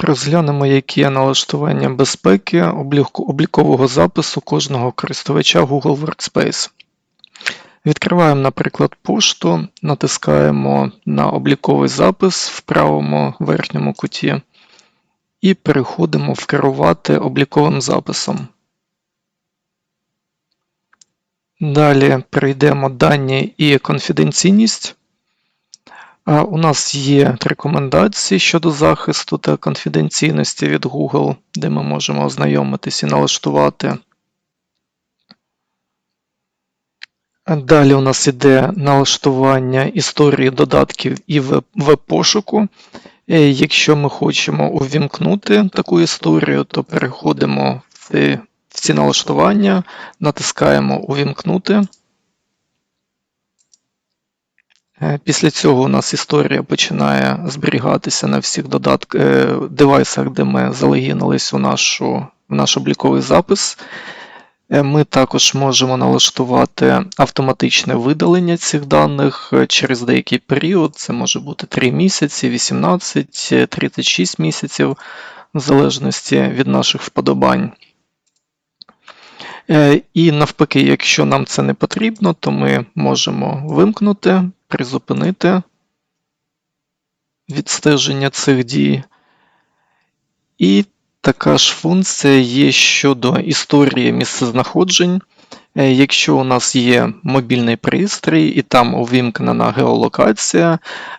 Розглянемо, які є налаштування безпеки облікового запису кожного користувача Google Workspace. Відкриваємо, наприклад, пошту, натискаємо на обліковий запис в правому верхньому куті і переходимо в керувати обліковим записом. Далі перейдемо дані і конфіденційність. У нас є рекомендації щодо захисту та конфіденційності від Google, де ми можемо ознайомитись і налаштувати. Далі у нас іде налаштування історії додатків і веб- веб-пошуку. Е, Якщо ми хочемо увімкнути таку історію, то переходимо в ці налаштування, натискаємо Увімкнути. Е, Після цього у нас історія починає зберігатися на всіх додатк... е, девайсах, де ми залогінились у нашу... в наш обліковий запис. Е, Ми також можемо налаштувати автоматичне видалення цих даних е, через деякий період. Це може бути 3 місяці, 18, е, 36 місяців, в залежності від наших вподобань. Е, І навпаки, якщо нам це не потрібно, то ми можемо вимкнути, призупинити відстеження цих дій. І така ж функція є щодо історії місцезнаходжень. Е, Якщо у нас є мобільний пристрій і там увімкнена геолокація,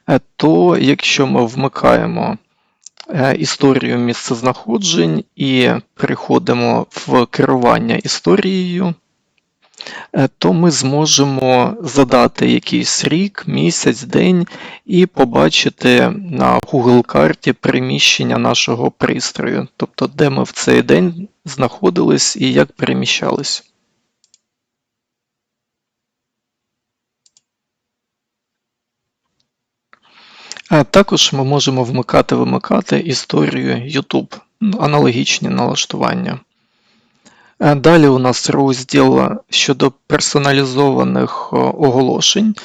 е, то якщо ми вмикаємо е, історію місцезнаходжень і переходимо в керування історією, то ми зможемо задати якийсь рік, місяць, день і побачити на Google карті переміщення нашого пристрою, тобто де ми в цей день знаходились і як переміщались. Також ми можемо вмикати-вимикати історію YouTube, аналогічні налаштування. Е, Далі у нас розділ щодо персоналізованих оголошень.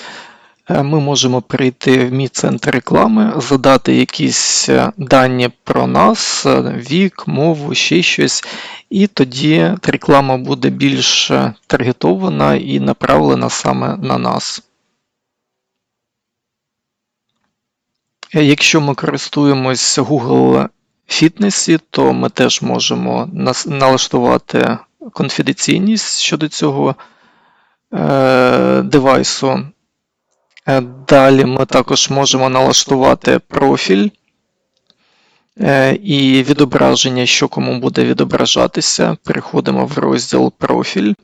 Е, Ми можемо перейти в мій центр реклами, задати якісь е, дані про нас, е, вік, мову, ще щось, і тоді реклама буде більш е, таргетована і направлена саме на нас. Е, Якщо ми користуємось Google Фітнесі, то ми теж можемо налаштувати конфіденційність щодо цього е, девайсу. Е, Далі ми також можемо налаштувати профіль е, і відображення, що кому буде відображатися. Переходимо в розділ профіль.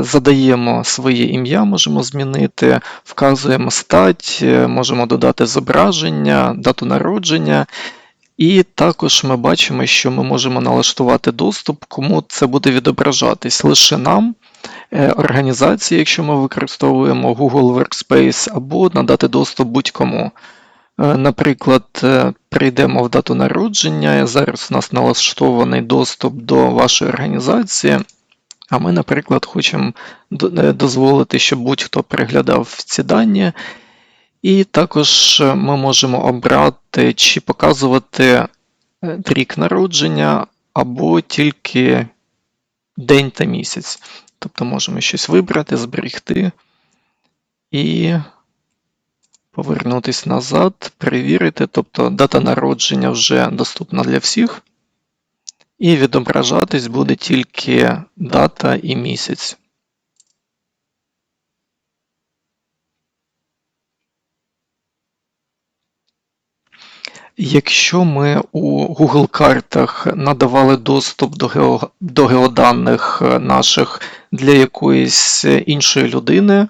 Задаємо своє ім'я, можемо змінити, вказуємо стать, можемо додати зображення, дату народження. І також ми бачимо, що ми можемо налаштувати доступ, кому це буде відображатись лише нам, е, організації, якщо ми використовуємо Google Workspace, або надати доступ будь-кому. Е, Наприклад, е, прийдемо в дату народження. Зараз у нас налаштований доступ до вашої організації. А ми, наприклад, хочемо дозволити, щоб будь-хто переглядав ці дані. І також е, ми можемо обрати, чи показувати е, рік народження, або тільки день та місяць. Тобто можемо щось вибрати, зберегти і повернутися назад, перевірити. Тобто дата народження вже доступна для всіх. І відображатись буде тільки дата і місяць. Якщо ми у Google картах надавали доступ до, гео... до геоданих е, наших для якоїсь е, іншої людини,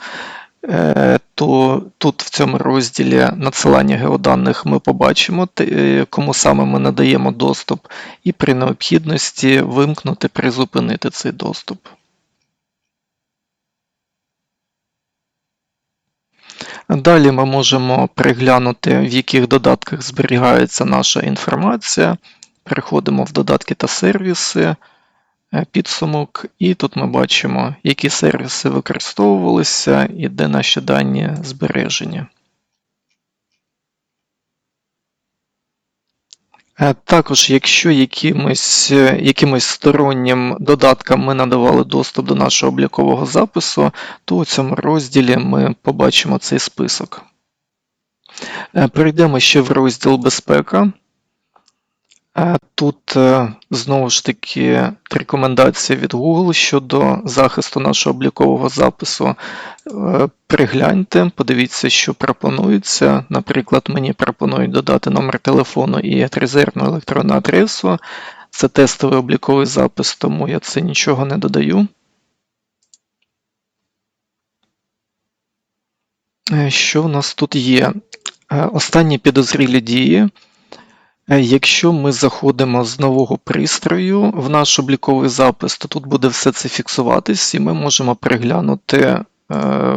е, то тут в цьому розділі надсилання геоданих ми побачимо, кому саме ми надаємо доступ, і при необхідності вимкнути, призупинити цей доступ. Далі ми можемо переглянути, в яких додатках зберігається наша інформація. Переходимо в додатки та сервіси, е, підсумок, і тут ми бачимо, які сервіси використовувалися і де наші дані збережені. Також, якщо якимось, е, якимось стороннім додаткам ми надавали доступ до нашого облікового запису, то у цьому розділі ми побачимо цей список. Е, Перейдемо ще в розділ безпека. Е, Тут е, знову ж таки рекомендації від Google щодо захисту нашого облікового запису. Е, Пригляньте, подивіться, що пропонується. Наприклад, мені пропонують додати номер телефону і резервну електронну адресу. Це тестовий обліковий запис, тому я це нічого не додаю. Що в нас тут є? Останні підозрілі дії. Е, Якщо ми заходимо з нового пристрою в наш обліковий запис, то тут буде все це фіксуватись, і ми можемо переглянути е,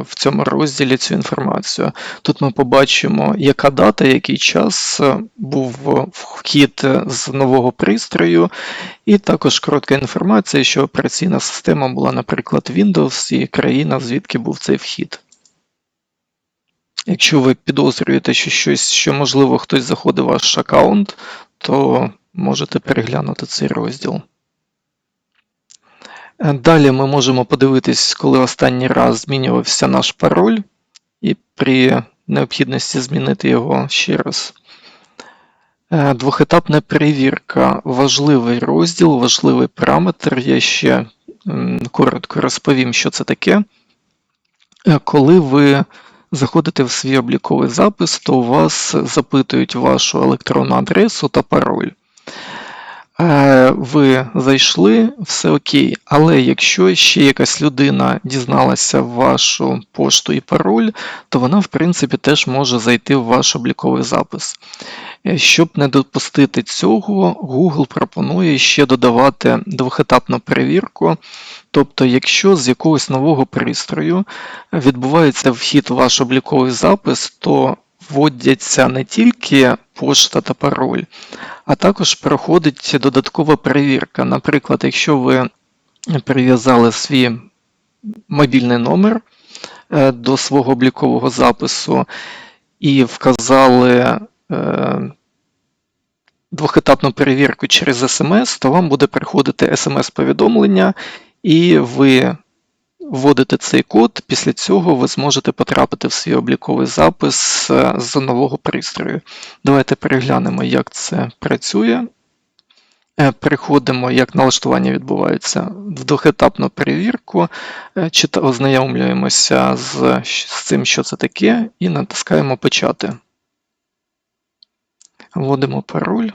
в цьому розділі цю інформацію. Тут ми побачимо, яка дата, який час е, був вхід з нового пристрою, і також коротка інформація, що операційна система була, наприклад, Windows і країна, звідки був цей вхід. Якщо ви підозрюєте, що щось, що можливо хтось заходив в ваш аккаунт, то можете переглянути цей розділ. Е, Далі ми можемо подивитись, коли останній раз змінювався наш пароль, і при необхідності змінити його ще раз. Е, Двохетапна перевірка важливий розділ, важливий параметр. Я ще коротко розповім, що це таке. Е, Коли ви заходите в свій обліковий запис, то вас запитують вашу електронну адресу та пароль. Е, Ви зайшли, все окей, але якщо ще якась людина дізналася вашу пошту і пароль, то вона, в принципі, теж може зайти в ваш обліковий запис. Е, Щоб не допустити цього, Google пропонує ще додавати двохетапну перевірку. Тобто, якщо з якогось нового пристрою відбувається вхід в ваш обліковий запис, то вводяться не тільки пошта та пароль, а також проходить додаткова перевірка. Наприклад, якщо ви прив'язали свій мобільний номер е, до свого облікового запису і вказали двохетапну перевірку через SMS, то вам буде приходити SMS-повідомлення, і ви вводите цей код. Після цього ви зможете потрапити в свій обліковий запис е, з нового пристрою. Давайте переглянемо, як це працює. Е, Переходимо, як налаштування відбувається в двохетапну перевірку, е, ознайомлюємося з, з цим, що це таке, і натискаємо Почати. Вводимо пароль.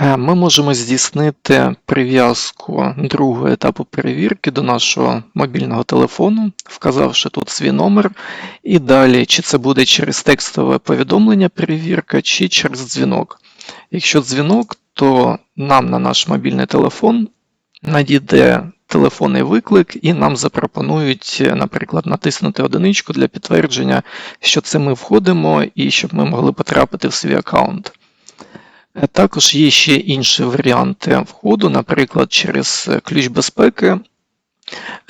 Е, Ми можемо здійснити прив'язку другого етапу перевірки до нашого мобільного телефону, вказавши тут свій номер, і далі, чи це буде через текстове повідомлення перевірка, чи через дзвінок. Якщо дзвінок, то нам на наш мобільний телефон надійде телефонний виклик, і нам запропонують, наприклад, натиснути одиничку для підтвердження, що це ми входимо, і щоб ми могли потрапити в свій аккаунт. Е, Також є ще інші варіанти входу, наприклад, через ключ безпеки.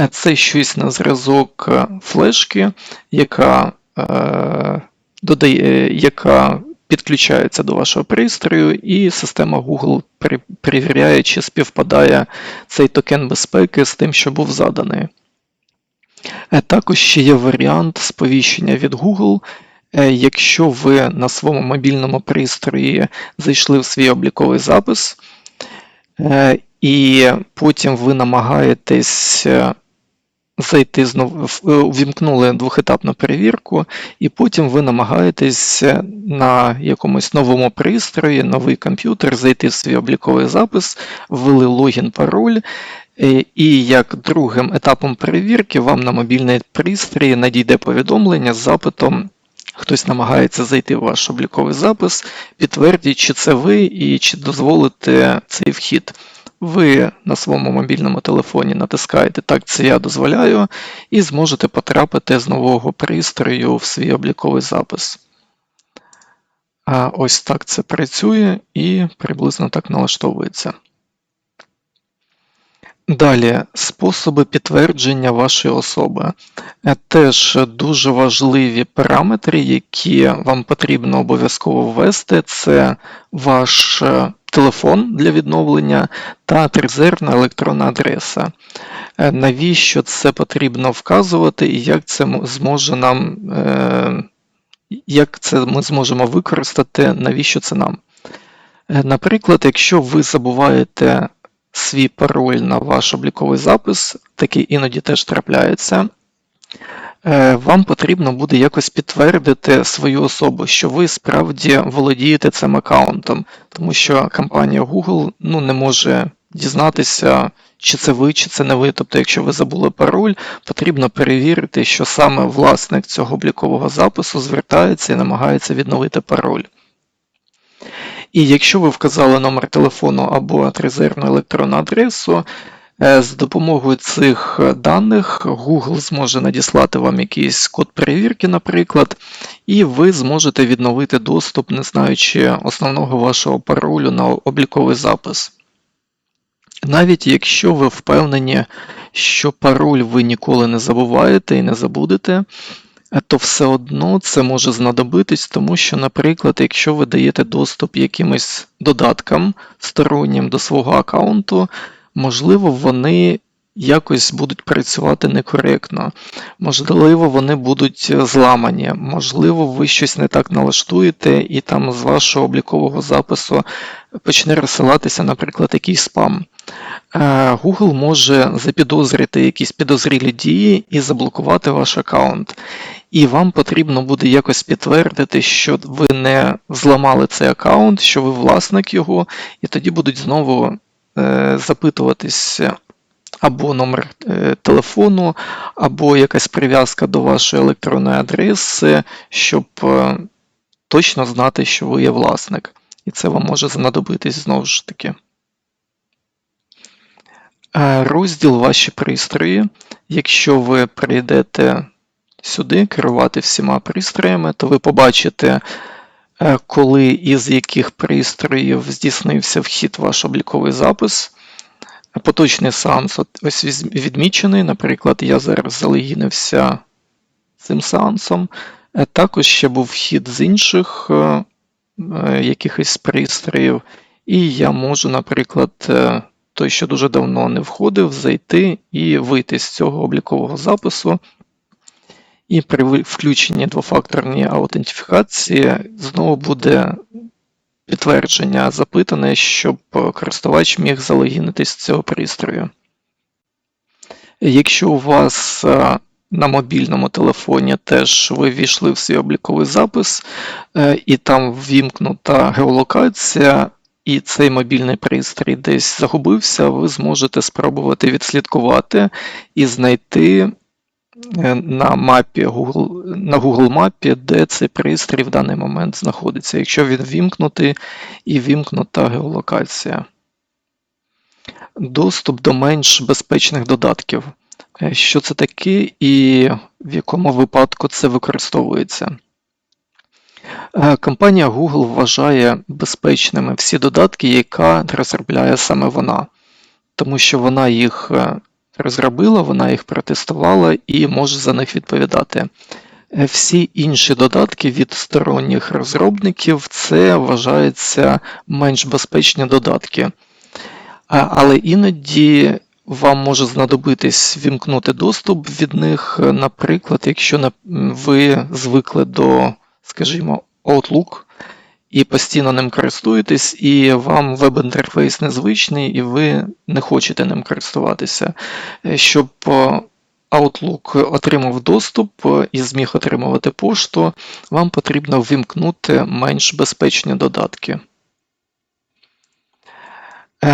Е, Це щось на зразок е, флешки, яка, е, додає, яка підключається до вашого пристрою, і система Google пере- перевіряє, чи співпадає цей токен безпеки з тим, що був заданий. Е, Також ще є варіант сповіщення від Google. Е, Якщо ви на своєму мобільному пристрої зайшли в свій обліковий запис, е, і потім ви намагаєтесь зайти знову, е, увімкнули двохетапну перевірку, і потім ви намагаєтесь на якомусь новому пристрої, новий комп'ютер, зайти в свій обліковий запис, ввели логін, пароль, е, і як другим етапом перевірки вам на мобільний пристрій надійде повідомлення з запитом. Хтось намагається зайти в ваш обліковий запис, підтвердіть, чи це ви і чи дозволите цей вхід. Ви на своєму мобільному телефоні натискаєте Так, це я дозволяю, і зможете потрапити з нового пристрою в свій обліковий запис. А ось так це працює і приблизно так налаштовується. Далі, способи підтвердження вашої особи. Е, Теж дуже важливі параметри, які вам потрібно обов'язково ввести. Це ваш е, телефон для відновлення та тризерна електронна адреса. Е, Навіщо це потрібно вказувати і як це зможе нам, е, як це ми зможемо використати, навіщо це нам? Е, Наприклад, якщо ви забуваєте свій пароль на ваш обліковий запис, такий іноді теж трапляється. Е, Вам потрібно буде якось підтвердити свою особу, що ви справді володієте цим аккаунтом, тому що компанія Google ну, не може дізнатися, чи це ви, чи це не ви. Тобто, якщо ви забули пароль, потрібно перевірити, що саме власник цього облікового запису звертається і намагається відновити пароль. І якщо ви вказали номер телефону або резервну електронну адресу, е, з допомогою цих даних Google зможе надіслати вам якийсь код перевірки, наприклад, і ви зможете відновити доступ, не знаючи основного вашого паролю на обліковий запис. Навіть якщо ви впевнені, що пароль ви ніколи не забуваєте і не забудете, е, то все одно це може знадобитись, тому що, наприклад, якщо ви даєте доступ якимось додаткам стороннім до свого аккаунту, можливо, вони якось будуть працювати некоректно, можливо, вони будуть зламані, можливо, ви щось не так налаштуєте, і там з вашого облікового запису почне розсилатися, наприклад, якийсь спам. Е, Google може запідозрити якісь підозрілі дії і заблокувати ваш аккаунт. І вам потрібно буде якось підтвердити, що ви не зламали цей аккаунт, що ви власник його, і тоді будуть знову е, запитуватись або номер е, телефону, або якась прив'язка до вашої електронної адреси, щоб е, точно знати, що ви є власник. І це вам може знадобитись знову ж таки. Е, Розділ ваші пристрої. Якщо ви прийдете сюди керувати всіма пристроями, то ви побачите, е, коли і з яких пристроїв здійснився вхід ваш обліковий запис. Поточний сеанс ось відмічений. Наприклад, я зараз залогінився цим сеансом. Е, Також ще був вхід з інших е, е, якихось пристроїв. І я можу, наприклад, е, той, що дуже давно не входив, зайти і вийти з цього облікового запису. І при включенні двофакторної аутентифікації знову буде підтвердження запитане, щоб е, користувач міг залогінитись з цього пристрою. Якщо у вас е, на мобільному телефоні теж ви ввійшли в свій обліковий запис, е, і там ввімкнута геолокація, і цей мобільний пристрій десь загубився, ви зможете спробувати відслідкувати і знайти на мапі Google, на Google мапі, де цей пристрій в даний момент знаходиться, якщо він ввімкнутий і ввімкнута геолокація. Доступ до менш безпечних додатків. Е, Що це таке і в якому випадку це використовується? Е, Компанія Google вважає безпечними всі додатки, яка розробляє саме вона, тому що вона їх е, розробила, вона їх протестувала і може за них відповідати. Е, Всі інші додатки від сторонніх розробників це вважаються менш безпечні додатки. Але іноді вам може знадобитись вімкнути доступ від них, е, наприклад, якщо ви звикли до, скажімо, Outlook і постійно ним користуєтесь, і вам веб-інтерфейс незвичний, і ви не хочете ним користуватися. Е, Щоб е, Outlook отримав доступ е, і зміг отримувати пошту, вам потрібно ввімкнути менш безпечні додатки.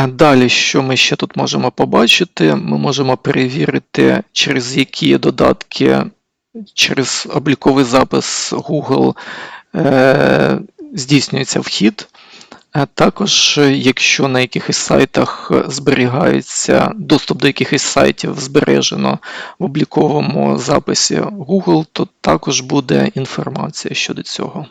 Далі, що ми ще тут можемо побачити? Ми можемо перевірити, через які додатки через обліковий запис Google здійснюється вхід. Е, Також, е, якщо на якихось сайтах е, зберігається доступ до якихось сайтів збережено в обліковому записі Google, то також буде інформація щодо цього.